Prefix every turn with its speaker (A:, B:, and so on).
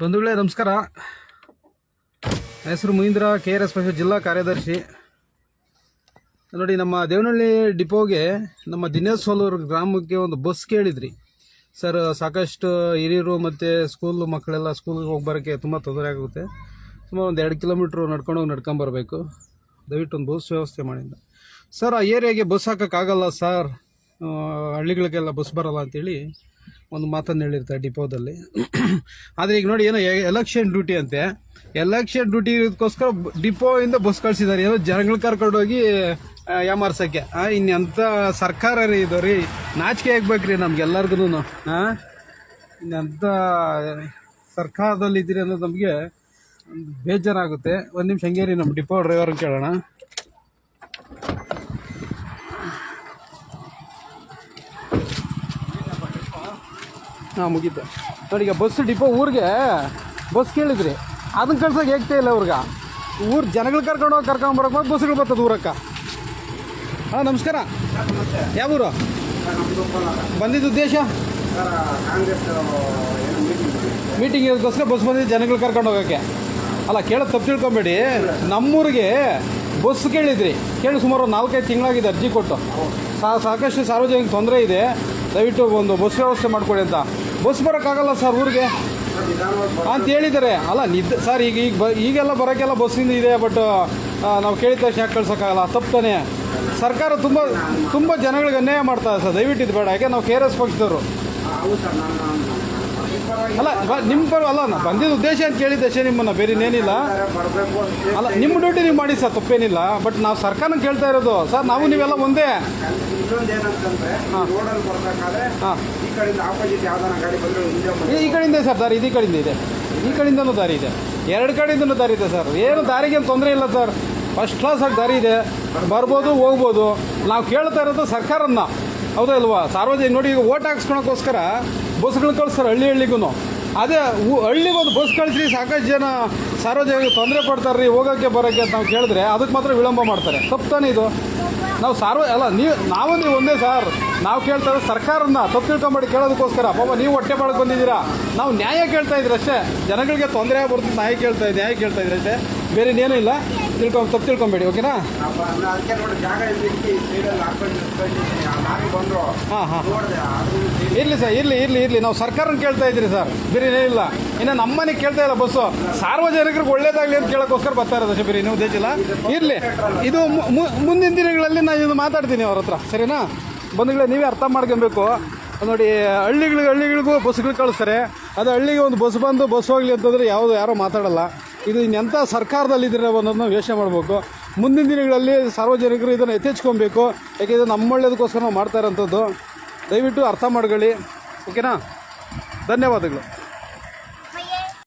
A: ಬಂಧುಗಳೇ, ನಮಸ್ಕಾರ. ಹೆಸರು ಮಹೀಂದ್ರ ಕೆ ಆರ್ ಎಸ್ ಪಕ್ಷ ಜಿಲ್ಲಾ ಕಾರ್ಯದರ್ಶಿ. ನೋಡಿ, ನಮ್ಮ ದೇವನಹಳ್ಳಿ ಡಿಪೋಗೆ ನಮ್ಮ ದಿನೇಶ್ ಸೋಲೂರು ಗ್ರಾಮಕ್ಕೆ ಒಂದು ಬಸ್ ಕೇಳಿದ್ರಿ. ಸರ್, ಸಾಕಷ್ಟು ಹಿರಿಯರು ಮತ್ತು ಸ್ಕೂಲ್ ಮಕ್ಕಳೆಲ್ಲ ಸ್ಕೂಲ್ಗೆ ಹೋಗಿ ಬರೋಕ್ಕೆ ತುಂಬ ತೊಂದರೆ ಆಗುತ್ತೆ. ಸುಮಾರು ಒಂದು ಎರಡು ಕಿಲೋಮೀಟ್ರು ನಡ್ಕೊಂಡೋಗಿ ನಡ್ಕೊಂಬರ್ಬೇಕು ದಯವಿಟ್ಟು ಒಂದು ಬಸ್ ವ್ಯವಸ್ಥೆ ಮಾಡಿದ್ದ ಸರ್, ಆ ಏರಿಯಾಗೆ ಬಸ್ ಹಾಕೋಕ್ಕಾಗಲ್ಲ, ಸರ್. ಹಳ್ಳಿಗಳಿಗೆಲ್ಲ ಬಸ್ ಬರಲ್ಲ ಅಂತೇಳಿ ಒಂದು ಮಾತನ್ನು ಹೇಳಿರ್ತಾರೆ ಡಿಪೋದಲ್ಲಿ. ಆದರೆ ಈಗ ನೋಡಿ ಏನೋ ಎಲೆಕ್ಷನ್ ಡ್ಯೂಟಿ ಅಂತೆ. ಎಲೆಕ್ಷನ್ ಡ್ಯೂಟಿ ಇರೋದಕ್ಕೋಸ್ಕರ ಡಿಪೋಯಿಂದ ಬಸ್ ಕಳಿಸಿದ್ದಾರೆ. ಏನೋ ಜನಗಳು ಕರ್ಕೊಂಡೋಗಿ ಸಕ್ಕೆ ಇನ್ನೆಂಥ ಸರ್ಕಾರ ರೀ ಇದು ರೀ. ನಾಚಿಕೆ ಆಗ್ಬೇಕ್ರಿ ನಮ್ಗೆಲ್ಲರಿಗೂ ಹಾಂ ಇನ್ನೆಂಥ ಸರ್ಕಾರದಲ್ಲಿ ಇದ್ದೀರಿ ಅನ್ನೋದು ನಮಗೆ ಬೇಜಾರಾಗುತ್ತೆ. ಒಂದು ನಿಮಿಷ ಹಂಗೇರಿ ನಮ್ಮ ಡಿಪೋ ಡ್ರೈವರ್ ಕೇಳೋಣ. ಹಾಂ, ಮುಗೀತು. ನೋಡಿ, ಈಗ ಬಸ್ ಡಿಪೋ ಊರಿಗೆ ಬಸ್ ಕೇಳಿದ್ರಿ. ಅದನ್ನು ಕಳ್ಸೋಕೆ ಹೇಗ್ತಾ ಇಲ್ಲ ಅವ್ರಿಗೆ? ಊರು ಜನಗಳು ಕರ್ಕೊಂಡು ಹೋಗಿ ಕರ್ಕೊಂಡು ಬರೋಕೆ ಮತ್ತೆ ಬಸ್ಗಳು ಬರ್ತದೆ ಊರಕ್ಕೆ. ಹಾಂ, ನಮಸ್ಕಾರ. ಯಾವ ಊರು? ಬಂದಿದ್ದ ಉದ್ದೇಶ? ಮೀಟಿಂಗ್ ಇರೋದಕ್ಕೋಸ್ಕರ ಬಸ್ ಬಂದಿದ್ದು ಜನಗಳು ಕರ್ಕೊಂಡು ಹೋಗೋಕ್ಕೆ. ಅಲ್ಲ, ಕೇಳೋದು ತಪ್ಪು ತಿಳ್ಕೊಬೇಡಿ. ನಮ್ಮೂರಿಗೆ ಬಸ್ ಕೇಳಿದ್ರಿ. ಕೇಳಿ ಸುಮಾರು ನಾಲ್ಕೈದು ತಿಂಗಳಾಗಿದೆ ಅರ್ಜಿ ಕೊಟ್ಟು. ಸಾಕಷ್ಟು ಸಾರ್ವಜನಿಕ ತೊಂದರೆ ಇದೆ. ದಯವಿಟ್ಟು ಒಂದು ಬಸ್ ವ್ಯವಸ್ಥೆ ಮಾಡಿಕೊಡಿ ಅಂತ. ಬಸ್ ಬರೋಕ್ಕಾಗಲ್ಲ ಸರ್ ಊರಿಗೆ? ಅಂತ ಹೇಳಿದ್ದಾರೆ. ಅಲ್ಲ, ನಿದ್ದೆ ಸರ್, ಈಗ ಈಗ ಬ ಈಗೆಲ್ಲ ಬರೋಕ್ಕೆಲ್ಲ ಬಸ್ಸಿಂದ ಇದೆ ಬಟ್ ನಾವು ಕೇಳಿದ ತಕ್ಷಣ ಯಾಕೆ ಕಳ್ಸೋಕ್ಕಾಗಲ್ಲ ತಪ್ಪು ತಾನೇ ಸರ್ಕಾರ ತುಂಬ ತುಂಬ ಜನಗಳಿಗೆ ಅನ್ಯಾಯ ಮಾಡ್ತಾರೆ ಸರ್. ದಯವಿಟ್ಟು ಇದು ಬೇಡ. ಯಾಕೆ, ನಾವು ಕೆ ಆರ್ ಎಸ್ ಪಕ್ಷದವರು. ಅಲ್ಲ ಬ- ನಿಮ್ಮ ಪರ ಅಲ್ಲ ನಾ ಬಂದಿದ್ದ ಉದ್ದೇಶ ಅಂತ ಕೇಳಿದ್ದೆ ಸರ್ ನಿಮ್ಮನ್ನ ಬೇರೆ ಇನ್ನೇನಿಲ್ಲ. ಅಲ್ಲ ನಿಮ್ಮ ಡ್ಯೂಟಿ ನೀವು ಮಾಡಿ ಸರ್ ತಪ್ಪೇನಿಲ್ಲ. ಬಟ್ ನಾವು ಸರ್ಕಾರನ ಕೇಳ್ತಾ ಇರೋದು. ಸರ್ ನಾವು ನೀವೆಲ್ಲ ಒಂದೇ.
B: ಇನ್ನೊಂದೇನಂತಂದ್ರೆ ರೋಡಲ್ಲಿ ಬರ್ಬೇಕಾದ್ರೆ
A: ಹಾಂ.
B: ಈ ಕಡೆಯಿಂದ ಆಪೋಸಿಟ್ ಯಾವ್ದಾನ ಗಾಡಿ ಬಂದ್ರೆ ಹಿಂದೆ ಬಂದು
A: ಈ ಕಡೆಯಿಂದ ಸರ್ ದಾರಿ ಈ ಕಡೆಯಿಂದ ಇದೆ. ಈ ಕಡೆಯಿಂದನೂ ದಾರಿ ಇದೆ. ಎರಡು ಕಡೆಯಿಂದನೂ ದಾರಿ ಇದೆ ಸರ್. ಏನು ದಾರಿಗೆ ಏನು ತೊಂದರೆ ಇಲ್ಲ ಸರ್. ಫಸ್ಟ್ ಕ್ಲಾಸ್ ಆಗಿ ದಾರಿ ಇದೆ. ಬರ್ಬೋದು ಹೋಗ್ಬೋದು. ನಾವು ಕೇಳ್ತಾ ಇರೋದು ಸರ್ಕಾರನ್ನ. ಹೌದಾ ಇಲ್ವಾ? ಸಾರ್ವಜನಿಕ ನೋಡಿ, ಈಗ ಓಟ್ ಹಾಕ್ಸ್ಕೊಳಕ್ಕೋಸ್ಕರ ಬಸ್ಗಳು ಕಳಿಸ್ತಾರೆ ಹಳ್ಳಿ ಹಳ್ಳಿಗೂ ಅದೇ ಹಳ್ಳಿಗೊಂದು ಬಸ್ ಕಳಿಸಿ ಸಾಕಷ್ಟು ಜನ ಸಾರ್ವಜನಿಕರಿಗೆ ತೊಂದರೆ ಪಡ್ತಾರೆ ರೀ ಹೋಗೋಕ್ಕೆ ಬರೋಕ್ಕೆ ಅಂತ ನಾವು ಕೇಳಿದ್ರೆ ಅದಕ್ಕೆ ಮಾತ್ರ ವಿಳಂಬ ಮಾಡ್ತಾರೆ. ತಪ್ಪು ತಾನೇ ಇದು? ನಾವು ಸಾರ್ವ, ಅಲ್ಲ ನೀವು ನಾವು ನೀವು ಒಂದೇ ಸರ್. ನಾವು ಕೇಳ್ತಾ ಇರೋದು ಸರ್ಕಾರನ ತಪ್ಪು ತಿಳ್ಕೊಂಬೇಡಿ ಕೇಳೋದಕ್ಕೋಸ್ಕರ. ಪಾಪ, ನೀವು ಹೊಟ್ಟೆ ಮಾಡಕ್ಕೆ ಬಂದಿದ್ದೀರಾ? ನಾವು ನ್ಯಾಯ ಕೇಳ್ತಾ ಇದ್ರೆ ಅಷ್ಟೇ. ಜನಗಳಿಗೆ ತೊಂದರೆ ಆಗ್ಬಿಡ್ತು ನ್ಯಾಯ ಕೇಳ್ತಾ ಇದ್ದೆ ನ್ಯಾಯ ಕೇಳ್ತಾ ಇದ್ರೆ ಅಷ್ಟೇ. ಬೇರೆ ಇನ್ನೇನೂ ಇಲ್ಲ. ತಿಳ್ಕೊಂಡು ತಪ್ಪು ತಿಳ್ಕೊಂಬೇಡಿ, ಓಕೆನಾ? ಹಾಂ ಹಾಂ. ಇರಲಿ ಸರ್ ಇರಲಿ ಇರಲಿ ಇರಲಿ. ನಾವು ಸರ್ಕಾರನ ಕೇಳ್ತಾ ಇದ್ದೀರಿ ಸರ್. ಬೇರೆ ಏನಿಲ್ಲ ಇನ್ನು ನಮ್ಮನೆ ಕೇಳ್ತಾ ಇಲ್ಲ ಬಸ್ಸು. ಸಾರ್ವಜನಿಕರಿಗೆ ಒಳ್ಳೇದಾಗಲಿ ಅಂತ ಕೇಳೋಕ್ಕೋಸ್ಕರ ಬರ್ತಾ ಇರೋದು ಅಷ್ಟೇ ಬೇರೆ ದೇಜಿಲ್ಲ ಉದ್ದೇಶ ಇಲ್ಲ? ಇರಲಿ. ಇದು ಮುಂದಿನ ದಿನಗಳಲ್ಲಿ ನಾನು ಇದು ಮಾತಾಡ್ತೀನಿ ಅವ್ರ ಹತ್ರ. ಸರಿನಾ? ಬಂಧುಗಳೇ ನೀವೇ ಅರ್ಥ ಮಾಡ್ಕೊಬೇಕು. ನೋಡಿ ಹಳ್ಳಿಗಳಿಗೆ ಹಳ್ಳಿಗಳಿಗೂ ಬಸ್ಗಳು ಕಳಿಸ್ತಾರೆ. ಅದು ಹಳ್ಳಿಗೆ ಒಂದು ಬಸ್ ಬಂದು ಬಸ್ ಹೋಗಲಿ ಅಂತಂದರೆ ಯಾವುದು ಯಾರೂ ಮಾತಾಡಲ್ಲ. ಇದು ಇನ್ನೆಂಥ ಸರ್ಕಾರದಲ್ಲಿದ್ದೀರ ಅನ್ನೋದನ್ನ ಯೋಚನೆ ಮಾಡಬೇಕು. ಮುಂದಿನ ದಿನಗಳಲ್ಲಿ ಸಾರ್ವಜನಿಕರು ಇದನ್ನು ಎತ್ತೆಚ್ಕೊಬೇಕು. ಯಾಕೆಂದರೆ ನಮ್ಮ ಒಳ್ಳೇದಕ್ಕೋಸ್ಕರ ನಾವು ಮಾಡ್ತಾ ಇರೋಂಥದ್ದು. ದಯವಿಟ್ಟು ಅರ್ಥ ಮಾಡ್ಕೊಳ್ಳಿ. ಓಕೆನಾ? ಧನ್ಯವಾದಗಳು.